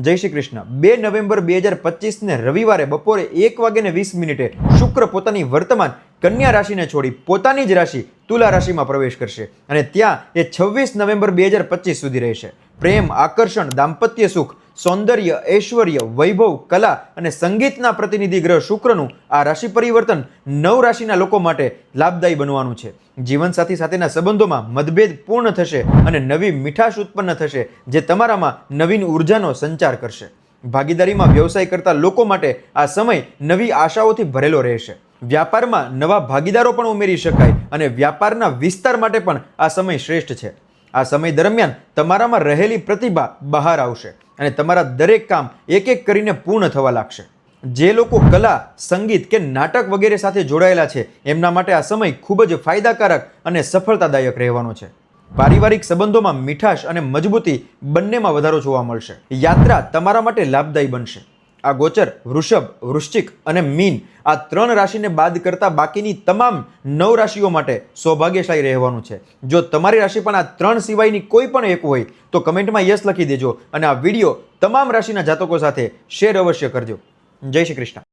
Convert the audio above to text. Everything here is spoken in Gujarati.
જય શ્રી કૃષ્ણ. બે નવેમ્બર બે હજાર પચીસને રવિવારે બપોરે એક વાગ્યાને વીસ મિનિટે શુક્ર પોતાની વર્તમાન કન્યા રાશિને છોડી પોતાની જ રાશિ તુલા રાશિમાં પ્રવેશ કરશે અને ત્યાં એ છવ્વીસ નવેમ્બર બે હજાર પચીસ સુધી રહેશે. પ્રેમ, આકર્ષણ, દાંપત્ય સુખ સૌંદર્ય, ઐશ્વર્ય, વૈભવ, કલા અને સંગીતના પ્રતિનિધિ ગ્રહ શુક્રનું આ રાશિ પરિવર્તન નવ રાશિના લોકો માટે લાભદાયી બનવાનું છે. જીવનસાથી સાથેના સંબંધોમાં મતભેદ પૂર્ણ થશે અને નવી મીઠાશ ઉત્પન્ન થશે, જે તમારામાં નવીન ઉર્જાનો સંચાર કરશે. ભાગીદારીમાં વ્યવસાય કરતા લોકો માટે આ સમય નવી આશાઓથી ભરેલો રહેશે. વ્યાપારમાં નવા ભાગીદારો પણ ઉમેરી શકાય અને વ્યાપારના વિસ્તાર માટે પણ આ સમય શ્રેષ્ઠ છે. આ સમય દરમિયાન તમારામાં રહેલી પ્રતિભા બહાર આવશે અને તમારા દરેક કામ એક એક કરીને પૂર્ણ થવા લાગશે. જે લોકો કલા, સંગીત કે નાટક વગેરે સાથે જોડાયેલા છે, એમના માટે આ સમય ખૂબ જ ફાયદાકારક અને સફળતાદાયક રહેવાનો છે. પારિવારિક સંબંધોમાં મીઠાશ અને મજબૂતી બંનેમાં વધારો જોવા મળશે. યાત્રા તમારા માટે લાભદાયી બનશે. આ ગોચર, વૃષભ, વૃશ્ચિક અને મીન આ ત્રણ રાશિને બાદ કરતા બાકીની તમામ નવ રાશિઓ માટે સૌભાગ્યશાળી રહેવાનું છે. જો તમારી રાશિ પણ આ ત્રણ સિવાયની કોઈ પણ એક હોય, તો કમેન્ટમાં યસ લખી દેજો અને આ વીડિયો તમામ રાશિના જાતકો સાથે શેર અવશ્ય કરજો. જય શ્રી કૃષ્ણ.